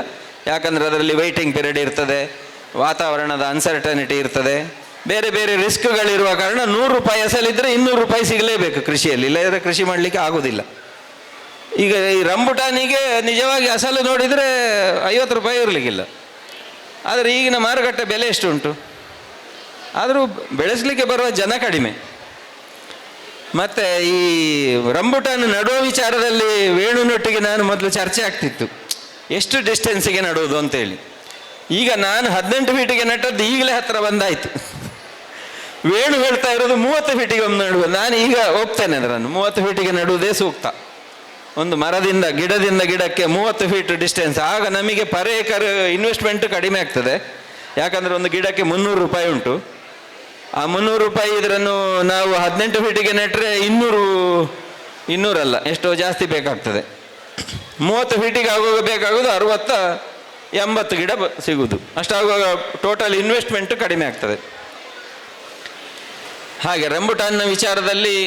ಯಾಕಂದರೆ ಅದರಲ್ಲಿ ವೆಯ್ಟಿಂಗ್ ಪೀರಿಯಡ್ ಇರ್ತದೆ, ವಾತಾವರಣದ ಅನ್ಸರ್ಟನಿಟಿ ಇರ್ತದೆ. ಬೇರೆ ಬೇರೆ ರಿಸ್ಕ್ಗಳಿರುವ ಕಾರಣ ನೂರು ರೂಪಾಯಿ ಅಸಲಿದ್ದರೆ ಇನ್ನೂರು ರೂಪಾಯಿ ಸಿಗಲೇಬೇಕು ಕೃಷಿಯಲ್ಲಿ. ಇಲ್ಲದಿದ್ದರೆ ಕೃಷಿ ಮಾಡಲಿಕ್ಕೆ ಆಗೋದಿಲ್ಲ ಈಗ ಈ ರಂಬುಟಾನಿಗೆ ನಿಜವಾಗಿ ಅಸಲು ನೋಡಿದರೆ ಐವತ್ತು ರೂಪಾಯಿ ಇರಲಿಕ್ಕಿಲ್ಲ. ಆದರೆ ಈಗಿನ ಮಾರುಕಟ್ಟೆ ಬೆಲೆ ಎಷ್ಟು ಉಂಟು ಆದರೂ ಬೆಳೆಸಲಿಕ್ಕೆ ಬರುವ ಜನ ಕಡಿಮೆ. ಮತ್ತು ಈ ರಂಬುಟಾನ್ ನಡುವ ವಿಚಾರದಲ್ಲಿ ವೇಣುನೊಟ್ಟಿಗೆ ನಾನು ಮೊದಲು ಚರ್ಚೆ ಆಗ್ತಿತ್ತು. ಎಷ್ಟು ಡಿಸ್ಟೆನ್ಸಿಗೆ ನಡುವುದು ಅಂತೇಳಿ. ಈಗ ನಾನು ಹದಿನೆಂಟು ಫೀಟಿಗೆ ನಟ್ಟದ್ದು ಈಗಲೇ ಹತ್ತಿರ ಬಂದಾಯಿತು. ವೇಣು ಹೇಳ್ತಾ ಇರೋದು ಮೂವತ್ತು ಫೀಟಿಗೆ ಒಂದು ನಡುವ. ನಾನು ಈಗ ಹೋಗ್ತೇನೆ ಅದರನ್ನು. ಮೂವತ್ತು ಫೀಟಿಗೆ ನಡುವುದೇ ಸೂಕ್ತ. ಒಂದು ಮರದಿಂದ, ಗಿಡದಿಂದ ಗಿಡಕ್ಕೆ ಮೂವತ್ತು ಫೀಟ್ ಡಿಸ್ಟೆನ್ಸ್ ಆಗ ನಮಗೆ ಪರ್ ಏಕರ್ ಇನ್ವೆಸ್ಟ್ಮೆಂಟ್ ಕಡಿಮೆ ಆಗ್ತದೆ. ಯಾಕಂದರೆ ಒಂದು ಗಿಡಕ್ಕೆ ಮುನ್ನೂರು ರೂಪಾಯಿ ಉಂಟು. ಆ ಮುನ್ನೂರು ರೂಪಾಯಿ ಇದರನ್ನು ನಾವು ಹದಿನೆಂಟು ಫೀಟಿಗೆ ನೆಟ್ಟರೆ ಇನ್ನೂರು, ಇನ್ನೂರಲ್ಲ, ಎಷ್ಟೋ ಜಾಸ್ತಿ ಬೇಕಾಗ್ತದೆ. ಮೂವತ್ತು ಫೀಟಿಗೆ ಆಗುವಾಗ ಬೇಕಾಗೋದು ಅರುವತ್ತ, ಎಂಬತ್ತು ಗಿಡ ಸಿಗುವುದು. ಅಷ್ಟಾಗುವಾಗ ಟೋಟಲ್ ಇನ್ವೆಸ್ಟ್ಮೆಂಟ್ ಕಡಿಮೆ ಆಗ್ತದೆ. ಹಾಗೆ ರಂಬುಟಾನ್ನ ವಿಚಾರದಲ್ಲಿ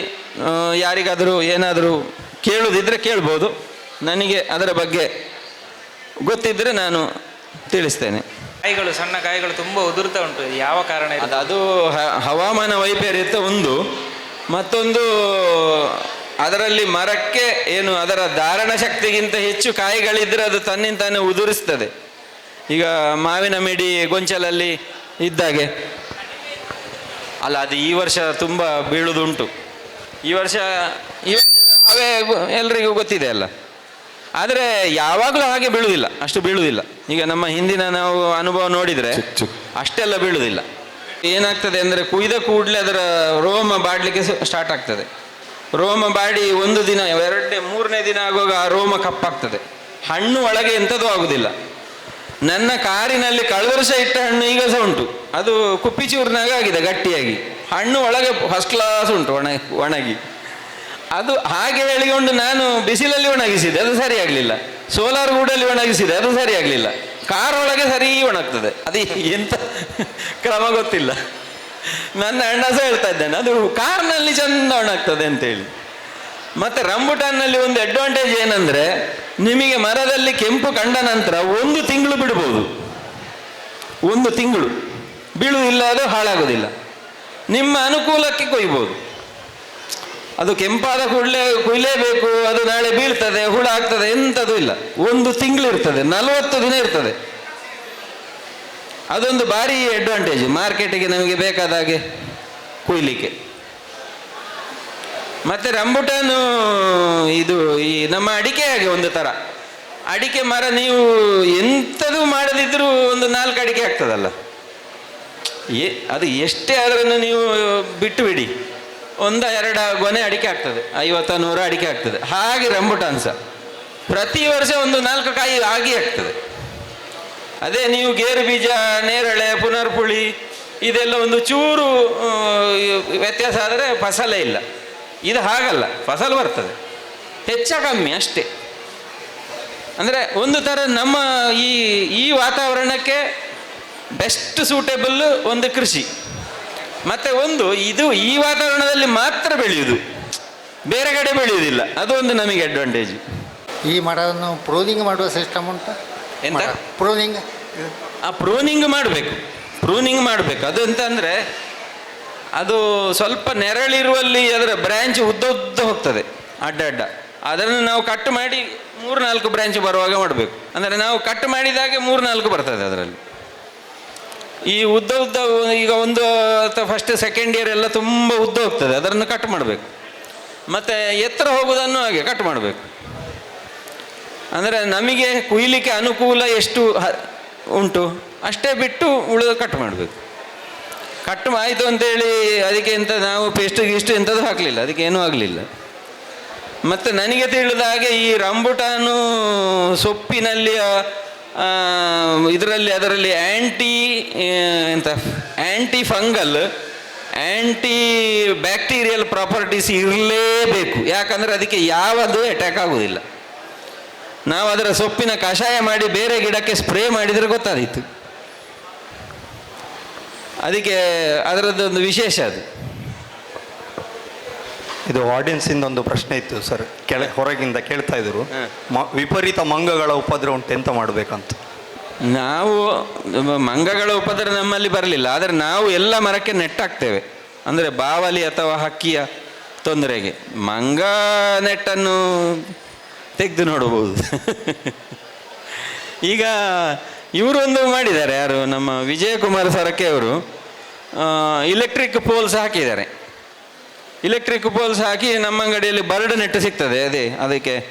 ಯಾರಿಗಾದರೂ ಏನಾದರೂ ಕೇಳುವುದಿದ್ರೆ ಕೇಳ್ಬೋದು. ನನಗೆ ಅದರ ಬಗ್ಗೆ ಗೊತ್ತಿದ್ದರೆ ನಾನು ತಿಳಿಸ್ತೇನೆ. ಕಾಯಿಗಳು ಸಣ್ಣ ಕಾಯಿಗಳು ತುಂಬ ಉದುರ್ತಾ ಉಂಟು. ಯಾವ ಕಾರಣ ಇದು? ಅದು ಅದು ಹವಾಮಾನ ವೈಪರೀತ್ಯ ಒಂದು. ಮತ್ತೊಂದು ಅದರಲ್ಲಿ ಮರಕ್ಕೆ ಏನು ಅದರ ಧಾರಣ ಶಕ್ತಿಗಿಂತ ಹೆಚ್ಚು ಕಾಯಿಗಳಿದ್ದರೆ ಅದು ತನ್ನಿಂತಾನೆ ಉದುರಿಸ್ತದೆ. ಈಗ ಮಾವಿನ ಮಿಡಿ ಗೊಂಚಲಲ್ಲಿ ಇದ್ದಾಗೆ. ಅಲ್ಲ ಅದು ಈ ವರ್ಷ ತುಂಬ ಬೀಳುದುಂಟು. ಈ ವರ್ಷ ಈ ವರ್ಷದ ಗೊ- ಎಲ್ರಿಗೂ ಗೊತ್ತಿದೆ ಅಲ್ಲ. ಆದರೆ ಯಾವಾಗಲೂ ಹಾಗೆ ಬೀಳುವುದಿಲ್ಲ ಅಷ್ಟು ಬೀಳುವುದಿಲ್ಲ ಈಗ ನಮ್ಮ ಹಿಂದಿನ ನಾವು ಅನುಭವ ನೋಡಿದರೆ ಅಷ್ಟೆಲ್ಲ ಬೀಳುವುದಿಲ್ಲ ಏನಾಗ್ತದೆ ಅಂದರೆ ಕುಯ್ದ ಕೂಡಲೇ ಅದರ ರೋಮ ಬಾಡಲಿಕ್ಕೆ ಸ್ಟಾರ್ಟ್ ಆಗ್ತದೆ. ರೋಮ ಬಾಡಿ ಒಂದು ದಿನ ಎರಡನೇ ಮೂರನೇ ದಿನ ಆಗುವಾಗ ಆ ರೋಮ ಕಪ್ಪಾಗ್ತದೆ. ಹಣ್ಣು ಒಳಗೆ ಎಂಥದ್ದು ಆಗುದಿಲ್ಲ. ನನ್ನ ಕಾರಿನಲ್ಲಿ ಕಳೆದ ವರ್ಷ ಇಟ್ಟ ಹಣ್ಣು ಈಗ ಸಹ ಉಂಟು. ಅದು ಕುಪ್ಪಿಚೂರಿನಾಗ ಆಗಿದೆ ಗಟ್ಟಿಯಾಗಿ. ಹಣ್ಣು ಒಳಗೆ ಫಸ್ಟ್ ಕ್ಲಾಸ್ ಉಂಟು ಒಣ ಒಣಗಿ. ಅದು ಹಾಗೆ ಹೇಳಿಕೊಂಡು ನಾನು ಬಿಸಿಲಲ್ಲಿ ಒಣಗಿಸಿದೆ ಅದು ಸರಿ ಆಗಲಿಲ್ಲ ಸೋಲಾರ್ ಗೂಡಲ್ಲಿ ಒಣಗಿಸಿದೆ ಅದು ಸರಿ ಆಗಲಿಲ್ಲ ಕಾರ್ ಒಳಗೆ ಸರಿ ಒಣಗ್ತದೆ. ಅದು ಎಂತ ಕ್ರಮ ಗೊತ್ತಿಲ್ಲ. ನನ್ನ ಅಣ್ಣ ಸಹ ಹೇಳ್ತಾ ಇದ್ದೇನೆ, ಅದು ಕಾರ್ನಲ್ಲಿ ಚಂದ ಒಣಗ್ತದೆ ಅಂತೇಳಿ. ಮತ್ತೆ ರಂಬುಟಾನ್ನಲ್ಲಿ ಒಂದು ಅಡ್ವಾಂಟೇಜ್ ಏನಂದ್ರೆ, ನಿಮಗೆ ಮರದಲ್ಲಿ ಕೆಂಪು ಕಂಡ ನಂತರ ಒಂದು ತಿಂಗಳು ಬಿಡ್ಬೋದು. ಒಂದು ತಿಂಗಳು. ಬೀಳುವುದಿಲ್ಲ ಅದು ಹಾಳಾಗೋದಿಲ್ಲ. ನಿಮ್ಮ ಅನುಕೂಲಕ್ಕೆ ಕೊಯ್ಬೋದು. ಅದು ಕೆಂಪಾದ ಕೂಡಲೇ ಕುಯ್ಲೇಬೇಕು, ಅದು ನಾಳೆ ಬೀಳ್ತದೆ, ಹುಳ ಆಗ್ತದೆ, ಎಂಥದ್ದು ಇಲ್ಲ. ಒಂದು ತಿಂಗಳು ಇರ್ತದೆ ನಲವತ್ತು ದಿನ ಇರ್ತದೆ. ಅದೊಂದು ಭಾರಿ ಅಡ್ವಾಂಟೇಜ್ ಮಾರ್ಕೆಟಿಗೆ ನಮಗೆ ಬೇಕಾದ ಹಾಗೆ ಕುಯ್ಲಿಕ್ಕೆ. ಮತ್ತೆ ರಂಬುಟಾನು, ಇದು ಈ ನಮ್ಮ ಅಡಿಕೆ ಹಾಗೆ ಒಂದು ತರ. ಅಡಿಕೆ ಮರ ನೀವು ಎಂಥದೂ ಮಾಡದಿದ್ರೂ ಒಂದು ನಾಲ್ಕು ಅಡಿಕೆ ಆಗ್ತದಲ್ಲ. ಎ, ಅದು ಎಷ್ಟೇ ಆದ್ರೂ ನೀವು ಬಿಟ್ಟು ಬಿಡಿ. ಒಂದ ಎರಡು ಗೊನೆ ಅಡಿಕೆ ಆಗ್ತದೆ, ಐವತ್ತ ನೂರ ಅಡಿಕೆ ಆಗ್ತದೆ. ಹಾಗೆ ರಂಬುಟಾನ್ ಸಹ ಪ್ರತಿ ವರ್ಷ ಒಂದು ನಾಲ್ಕು ಕಾಯಿ ಆಗಿ ಆಗ್ತದೆ. ಅದೇ ನೀವು ಗೇರು ಬೀಜ, ನೇರಳೆ, ಪುನರ್ಪುಳಿ, ಇದೆಲ್ಲ ಒಂದು ಚೂರು ವ್ಯತ್ಯಾಸ ಆದರೆ ಫಸಲೇ ಇಲ್ಲ. ಇದು ಹಾಗಲ್ಲ, ಫಸಲು ಬರ್ತದೆ. ಹೆಚ್ಚ ಕಮ್ಮಿ ಅಷ್ಟೇ. ಅಂದರೆ ಒಂದು ಥರ ನಮ್ಮ ಈ ಈ ವಾತಾವರಣಕ್ಕೆ ಬೆಸ್ಟ್ ಸೂಟೇಬಲ್ ಒಂದು ಕೃಷಿ. ಮತ್ತೆ ಒಂದು ಇದು ಈ ವಾತಾವರಣದಲ್ಲಿ ಮಾತ್ರ ಬೆಳೆಯುವುದು ಬೇರೆ ಕಡೆ ಬೆಳೆಯುವುದಿಲ್ಲ. ಅದು ಒಂದು ನಮಗೆ ಅಡ್ವಾಂಟೇಜ್ ಈ ಮರವನ್ನು ಪ್ರೂನಿಂಗ್ ಮಾಡುವ ಸಿಸ್ಟಮ್ ಉಂಟು? ಎಂತ? ಪ್ರೂನಿಂಗ್ ಆ ಪ್ರೂನಿಂಗ್ ಮಾಡಬೇಕು. ಪ್ರೂನಿಂಗ್ ಮಾಡಬೇಕು. ಅದು ಎಂತ ಅಂದರೆ ಅದು ಸ್ವಲ್ಪ ನೆರಳಿರುವಲ್ಲಿ ಅದರ ಬ್ರ್ಯಾಂಚ್ ಉದ್ದ ಉದ್ದ ಹೋಗ್ತದೆ ಅಡ್ಡ ಅಡ್ಡ. ಅದನ್ನು ನಾವು ಕಟ್ ಮಾಡಿ ಮೂರು ನಾಲ್ಕು ಬ್ರ್ಯಾಂಚ್ ಬರುವಾಗ ಮಾಡಬೇಕು. ಅಂದರೆ ನಾವು ಕಟ್ ಮಾಡಿದಾಗೆ ಮೂರು ನಾಲ್ಕು ಬರ್ತದೆ ಅದರಲ್ಲಿ. ಈ ಉದ್ದ ಉದ್ದ ಈಗ ಒಂದು ಫಸ್ಟ್ ಸೆಕೆಂಡ್ ಇಯರ್ ಎಲ್ಲ ತುಂಬ ಉದ್ದ ಹೋಗ್ತದೆ. ಅದನ್ನು ಕಟ್ ಮಾಡಬೇಕು. ಮತ್ತು ಎತ್ತರ ಹೋಗುವುದನ್ನು ಹಾಗೆ ಕಟ್ ಮಾಡಬೇಕು. ಅಂದರೆ ನಮಗೆ ಕುಯ್ಲಿಕ್ಕೆ ಅನುಕೂಲ ಎಷ್ಟು ಉಂಟು? ಅಷ್ಟೇ ಬಿಟ್ಟು ಉಳಿದು ಕಟ್ ಮಾಡಬೇಕು. ಕಟ್ ಆಯಿತು ಅಂತೇಳಿ ಅದಕ್ಕೆ ಎಂತ ನಾವು ಪೇಸ್ಟ್ ಗೀಸ್ಟ್ ಎಂಥದ್ದು ಹಾಕಲಿಲ್ಲ. ಅದಕ್ಕೆ ಏನೂ ಆಗಲಿಲ್ಲ. ಮತ್ತು ನನಗೆ ತಿಳಿದ ಹಾಗೆ ಈ ರಂಬುಟಾನು ಸೊಪ್ಪಿನಲ್ಲಿ ಇದರಲ್ಲಿ ಅದರಲ್ಲಿ ಆ್ಯಂಟಿ ಎಂತ anti fungal anti bacterial properties ಇರಲೇಬೇಕು. ಯಾಕಂದರೆ ಅದಕ್ಕೆ ಯಾವುದು ಅಟ್ಯಾಕ್ ಆಗುವುದಿಲ್ಲ ನಾವು ಅದರ ಸೊಪ್ಪಿನ ಕಷಾಯ ಮಾಡಿ ಬೇರೆ ಗಿಡಕ್ಕೆ ಸ್ಪ್ರೇ ಮಾಡಿದರೆ ಗೊತ್ತಾದೀತು. ಅದಕ್ಕೆ ಅದರದ್ದೊಂದು ವಿಶೇಷ ಅದು. ಇದು ಆಡಿಯನ್ಸಿಂದ ಒಂದು ಪ್ರಶ್ನೆ ಇತ್ತು ಸರ್ ಕೆಳ ಹೊರಗಿಂದ ಕೇಳ್ತಾ ಇದ್ರು. ಮ- ವಿಪರೀತ ಮಂಗಗಳ ಉಪದ್ರ ಉಂಟು ಎಂತ ಮಾಡಬೇಕಂತ? ನಾವು ಮಂಗಗಳ ಉಪದ್ರ ನಮ್ಮಲ್ಲಿ ಬರಲಿಲ್ಲ. ಆದರೆ ನಾವು ಎಲ್ಲ ಮರಕ್ಕೆ ನೆಟ್ಟಾಕ್ತೇವೆ. ಅಂದರೆ ಬಾವಲಿ ಅಥವಾ ಹಕ್ಕಿಯ ತೊಂದರೆಗೆ. ಮಂಗ ನೆಟ್ಟನ್ನು ತೆಗೆದು ನೋಡಬಹುದು. [laughs] ಈಗ ಇವರೊಂದು ಮಾಡಿದ್ದಾರೆ. ಯಾರು? ನಮ್ಮ ವಿಜಯಕುಮಾರ್ ಸರಕೆ ಅವರು ಇಲೆಕ್ಟ್ರಿಕ್ ಪೋಲ್ಸ್ ಹಾಕಿದ್ದಾರೆ. ಇಲೆಕ್ಟ್ರಿಕ್ ಪೋಲ್ಸ್ ಹಾಕಿ ನಮ್ಮ ಅಂಗಡಿಯಲ್ಲಿ ಬರ್ಡ್ ನೆಟ್ ಸಿಗ್ತದೆ, ಅದೇ, ಅದಕ್ಕೆ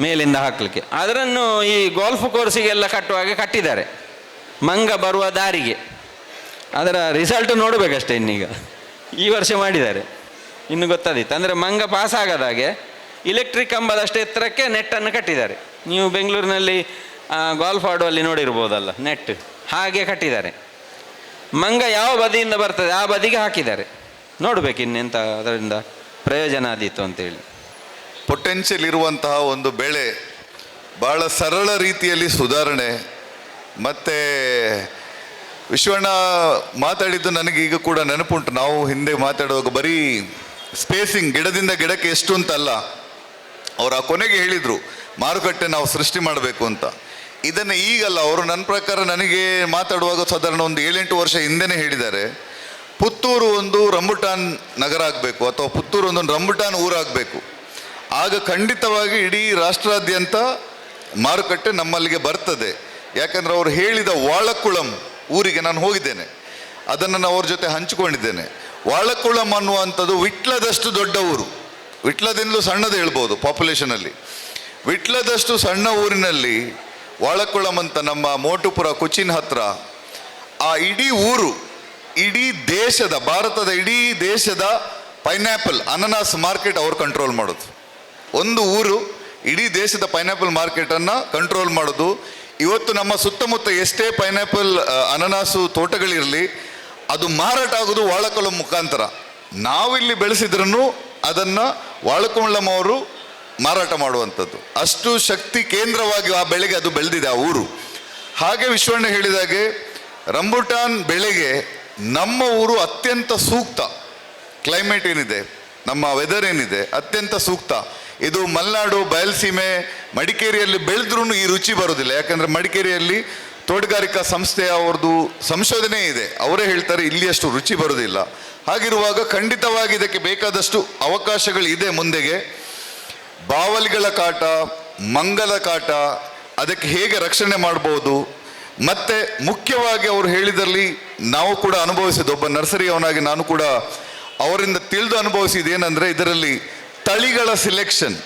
ಮೇಲಿಂದ ಹಾಕಲಿಕ್ಕೆ. ಅದರನ್ನು ಈ ಗೋಲ್ಫ್ ಕೋರ್ಸಿಗೆಲ್ಲ ಕಟ್ಟುವಾಗೆ ಕಟ್ಟಿದ್ದಾರೆ. ಮಂಗ ಬರುವ ದಾರಿಗೆ. ಅದರ ರಿಸಲ್ಟ್ ನೋಡಬೇಕಷ್ಟೆ ಇನ್ನೀಗ. ಈ ವರ್ಷ ಮಾಡಿದ್ದಾರೆ. ಇನ್ನು ಗೊತ್ತಾದಿತ್ತು ಅಂದರೆ ಮಂಗ ಪಾಸ್ ಆಗದ ಹಾಗೆ ಇಲೆಕ್ಟ್ರಿಕ್ ಕಂಬದಷ್ಟು ಎತ್ತರಕ್ಕೆ ನೆಟ್ಟನ್ನು ಕಟ್ಟಿದ್ದಾರೆ. ನೀವು ಬೆಂಗಳೂರಿನಲ್ಲಿ ಗಾಲ್ಫ್ ಆಡುವಲ್ಲಿ ನೋಡಿರ್ಬೋದಲ್ಲ ನೆಟ್ ಹಾಗೆ ಕಟ್ಟಿದ್ದಾರೆ. ಮಂಗ ಯಾವ ಬದಿಯಿಂದ ಬರ್ತದೆ, ಆ ಬದಿಗೆ ಹಾಕಿದ್ದಾರೆ. ನೋಡ್ಬೇಕು ಇನ್ನೆಂತ ಅದರಿಂದ ಪ್ರಯೋಜನ ಆದೀತು ಅಂತೇಳಿ. ಪೊಟೆನ್ಷಿಯಲ್ ಇರುವಂತಹ ಒಂದು ಬೆಳೆ ಬಹಳ ಸರಳ ರೀತಿಯಲ್ಲಿ ಸುಧಾರಣೆ ಮತ್ತು ವಿಶ್ವಣ್ಣ ಮಾತಾಡಿದ್ದು ಈಗ ಕೂಡ ನೆನಪುಂಟು. ನಾವು ಹಿಂದೆ ಮಾತಾಡುವಾಗ ಬರೀ ಸ್ಪೇಸಿಂಗ್ ಗಿಡದಿಂದ ಗಿಡಕ್ಕೆ ಎಷ್ಟು ಅಂತಲ್ಲ ಅವರು ಆ ಕೊನೆಗೆ ಹೇಳಿದರು, ಮಾರುಕಟ್ಟೆ ನಾವು ಸೃಷ್ಟಿ ಮಾಡಬೇಕು ಅಂತ. ಇದನ್ನು ಈಗಲ್ಲ, ಅವರು ನನ್ನ ಪ್ರಕಾರ ನನಗೆ ಮಾತಾಡುವಾಗ ಸಾಧಾರಣ ಒಂದು ಏಳೆಂಟು ವರ್ಷ ಹಿಂದೆನೇ ಹೇಳಿದ್ದಾರೆ. ಪುತ್ತೂರು ಒಂದು ರಂಬುಟಾನ್ ನಗರ ಆಗಬೇಕು, ಅಥವಾ ಪುತ್ತೂರು ಒಂದು ರಂಬುಟಾನ್ ಊರಾಗಬೇಕು ಆಗ ಖಂಡಿತವಾಗಿ ಇಡೀ ರಾಷ್ಟ್ರಾದ್ಯಂತ ಮಾರುಕಟ್ಟೆ ನಮ್ಮಲ್ಲಿಗೆ ಬರ್ತದೆ. ಯಾಕಂದ್ರೆ ಅವರು ಹೇಳಿದ ವಾಳಕುಳಂ ಊರಿಗೆ ನಾನು ಹೋಗಿದ್ದೇನೆ. ಅದನ್ನು ನಾನು ಅವ್ರ ಜೊತೆ ಹಂಚಿಕೊಂಡಿದ್ದೇನೆ. ವಾಳಕುಳಂ ಅನ್ನುವಂಥದ್ದು ವಿಟ್ಲದಷ್ಟು ದೊಡ್ಡ ಊರು. ವಿಟ್ಲದಿಂದಲೂ ಸಣ್ಣದು ಹೇಳ್ಬೋದು ಪಾಪ್ಯುಲೇಷನಲ್ಲಿ. ವಿಟ್ಲದಷ್ಟು ಸಣ್ಣ ಊರಿನಲ್ಲಿ ವಾಳಕುಳಂ ಅಂತ ನಮ್ಮ ಮೋಟುಪುರ ಕುಚಿನ್ ಹತ್ರ ಆ ಇಡೀ ಊರು ಇಡೀ ದೇಶದ, ಭಾರತದ ಇಡೀ ದೇಶದ ಪೈನಾಪಲ್ ಅನನಾಸ್ ಮಾರ್ಕೆಟ್ ಅವ್ರು ಕಂಟ್ರೋಲ್ ಮಾಡೋದು. ಒಂದು ಊರು ಇಡೀ ದೇಶದ ಪೈನಾಪಲ್ ಮಾರ್ಕೆಟನ್ನು ಕಂಟ್ರೋಲ್ ಮಾಡೋದು. ಇವತ್ತು ನಮ್ಮ ಸುತ್ತಮುತ್ತ ಎಷ್ಟೇ ಪೈನಾಪಲ್ ಅನನಾಸು ತೋಟಗಳಿರಲಿ, ಅದು ಮಾರಾಟ ಆಗೋದು ವಾಳಕೊಳಂ ಮುಖಾಂತರ. ನಾವಿಲ್ಲಿ ಬೆಳೆಸಿದ್ರೂ ಅದನ್ನು ವಾಳಕೊಳ್ಳಂ ಅವರು ಮಾರಾಟ ಮಾಡುವಂಥದ್ದು. ಅಷ್ಟು ಶಕ್ತಿ ಕೇಂದ್ರವಾಗಿ ಆ ಬೆಳೆಗೆ ಅದು ಬೆಳೆದಿದೆ, ಆ ಊರು. ಹಾಗೆ ವಿಶ್ವಣ್ಣ ಹೇಳಿದಾಗೆ, ರಂಬುಟಾನ್ ಬೆಳೆಗೆ ನಮ್ಮ ಊರು ಅತ್ಯಂತ ಸೂಕ್ತ. ಕ್ಲೈಮೇಟ್ ಏನಿದೆ, ನಮ್ಮ ವೆದರ್ ಏನಿದೆ, ಅತ್ಯಂತ ಸೂಕ್ತ. ಇದು ಮಲೆನಾಡು, ಬಯಲುಸೀಮೆ, ಮಡಿಕೇರಿಯಲ್ಲಿ ಬೆಳೆದ್ರೂ ಈ ರುಚಿ ಬರೋದಿಲ್ಲ. ಯಾಕಂದ್ರೆ ಮಡಿಕೇರಿಯಲ್ಲಿ ತೋಟಗಾರಿಕಾ ಸಂಸ್ಥೆ ಅವ್ರದ್ದು ಸಂಶೋಧನೆ ಇದೆ. ಅವರೇ ಹೇಳ್ತಾರೆ ಇಲ್ಲಿ ಅಷ್ಟು ರುಚಿ ಬರೋದಿಲ್ಲ. ಹಾಗಿರುವಾಗ ಖಂಡಿತವಾಗಿ ಇದಕ್ಕೆ ಬೇಕಾದಷ್ಟು ಅವಕಾಶಗಳು ಇದೆ ಮುಂದೆಗೆ. ಬಾವಲಿಗಳ ಕಾಟ, ಮಂಗಲ ಕಾಟ, ಅದಕ್ಕೆ ಹೇಗೆ ರಕ್ಷಣೆ ಮಾಡ್ಬೋದು ಮತ್ತೆ ಮುಖ್ಯವಾಗಿ ಅವರು ಹೇಳಿದಲ್ಲಿ ನಾವು ಕೂಡ ಅನುಭವಿಸಿದ ಒಬ್ಬ ನರ್ಸರಿಯವನಾಗಿ ನಾನು ಕೂಡ ಅವರಿಂದ ತಿಳಿದು ಏನಂದ್ರೆ ಇದರಲ್ಲಿ ತಳಿಗಳ ಸಿಲೆಕ್ಷನ್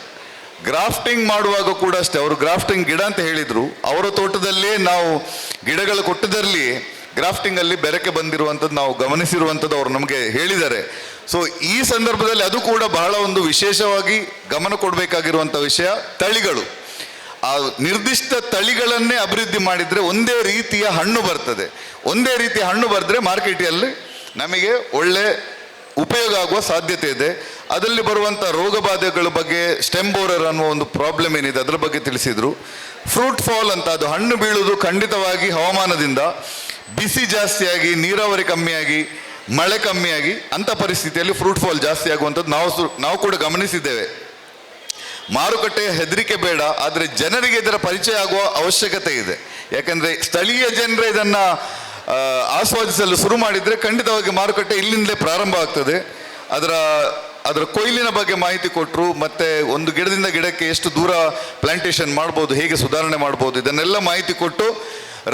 ಗ್ರಾಫ್ಟಿಂಗ್ ಮಾಡುವಾಗ ಕೂಡ ಅಷ್ಟೇ, ಅವರು ಗ್ರಾಫ್ಟಿಂಗ್ ಗಿಡ ಅಂತ ಹೇಳಿದರು. ಅವರ ತೋಟದಲ್ಲೇ ನಾವು ಗಿಡಗಳು ಕೊಟ್ಟದಲ್ಲಿ ಗ್ರಾಫ್ಟಿಂಗ್ ಅಲ್ಲಿ ಬೆರಕೆ ಬಂದಿರುವಂಥದ್ದು, ನಾವು ಗಮನಿಸಿರುವಂಥದ್ದು ಅವರು ನಮಗೆ ಹೇಳಿದ್ದಾರೆ. ಸೊ ಈ ಸಂದರ್ಭದಲ್ಲಿ ಅದು ಕೂಡ ಬಹಳ ಒಂದು ವಿಶೇಷವಾಗಿ ಗಮನ ಕೊಡಬೇಕಾಗಿರುವಂಥ ವಿಷಯ, ತಳಿಗಳು. ಆ ನಿರ್ದಿಷ್ಟ ತಳಿಗಳನ್ನೇ ಅಭಿವೃದ್ಧಿ ಮಾಡಿದರೆ ಒಂದೇ ರೀತಿಯ ಹಣ್ಣು ಬರ್ತದೆ. ಒಂದೇ ರೀತಿಯ ಹಣ್ಣು ಬರೆದ್ರೆ ಮಾರ್ಕೆಟಲ್ಲಿ ನಮಗೆ ಒಳ್ಳೆ ಉಪಯೋಗ ಆಗುವ ಸಾಧ್ಯತೆ ಇದೆ. ಅದರಲ್ಲಿ ಬರುವಂಥ ರೋಗ ಬಾಧೆಗಳ ಬಗ್ಗೆ ಸ್ಟೆಂಬೋರರ್ ಅನ್ನುವ ಒಂದು ಪ್ರಾಬ್ಲಮ್ ಏನಿದೆ ಅದರ ಬಗ್ಗೆ ತಿಳಿಸಿದರು. ಫ್ರೂಟ್ ಫಾಲ್ ಅಂತ ಅದು ಹಣ್ಣು ಬೀಳುವುದು ಖಂಡಿತವಾಗಿ ಹವಾಮಾನದಿಂದ. ಬಿಸಿ ಜಾಸ್ತಿಯಾಗಿ, ನೀರಾವರಿ ಕಮ್ಮಿಯಾಗಿ, ಮಳೆ ಕಮ್ಮಿಯಾಗಿ ಅಂಥ ಪರಿಸ್ಥಿತಿಯಲ್ಲಿ ಫ್ರೂಟ್ ಫಾಲ್ ಜಾಸ್ತಿ ಆಗುವಂಥದ್ದು ನಾವು ನಾವು ಕೂಡ ಗಮನಿಸಿದ್ದೇವೆ. ಮಾರುಕಟ್ಟೆಯ ಹೆದರಿಕೆ ಬೇಡ, ಆದರೆ ಜನರಿಗೆ ಇದರ ಪರಿಚಯ ಆಗುವ ಅವಶ್ಯಕತೆ ಇದೆ. ಯಾಕಂದ್ರೆ ಸ್ಥಳೀಯ ಜನರೇ ಇದನ್ನು ಆಸ್ವಾದಿಸಲು ಶುರು ಮಾಡಿದ್ರೆ ಖಂಡಿತವಾಗಿ ಮಾರುಕಟ್ಟೆ ಇಲ್ಲಿಂದಲೇ ಪ್ರಾರಂಭ ಆಗ್ತದೆ. ಅದರ ಅದರ ಕೊಯ್ಲಿನ ಬಗ್ಗೆ ಮಾಹಿತಿ ಕೊಟ್ಟರು ಮತ್ತೆ ಒಂದು ಗಿಡದಿಂದ ಗಿಡಕ್ಕೆ ಎಷ್ಟು ದೂರ ಪ್ಲಾಂಟೇಷನ್ ಮಾಡ್ಬೋದು, ಹೇಗೆ ಸುಧಾರಣೆ ಮಾಡ್ಬೋದು, ಇದನ್ನೆಲ್ಲ ಮಾಹಿತಿ ಕೊಟ್ಟು,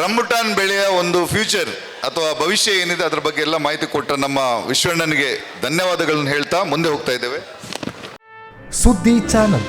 ರಂಬುಟಾನ್ ಬೆಳೆಯ ಒಂದು ಫ್ಯೂಚರ್ ಅಥವಾ ಭವಿಷ್ಯ ಏನಿದೆ ಅದರ ಬಗ್ಗೆ ಎಲ್ಲ ಮಾಹಿತಿ ಕೊಟ್ಟ ನಮ್ಮ ವಿಶ್ವಣ್ಣನಿಗೆ ಧನ್ಯವಾದಗಳನ್ನು ಹೇಳ್ತಾ ಮುಂದೆ ಹೋಗ್ತಾ ಇದ್ದೇವೆ. ಸುದ್ದಿ ಚಾನಲ್.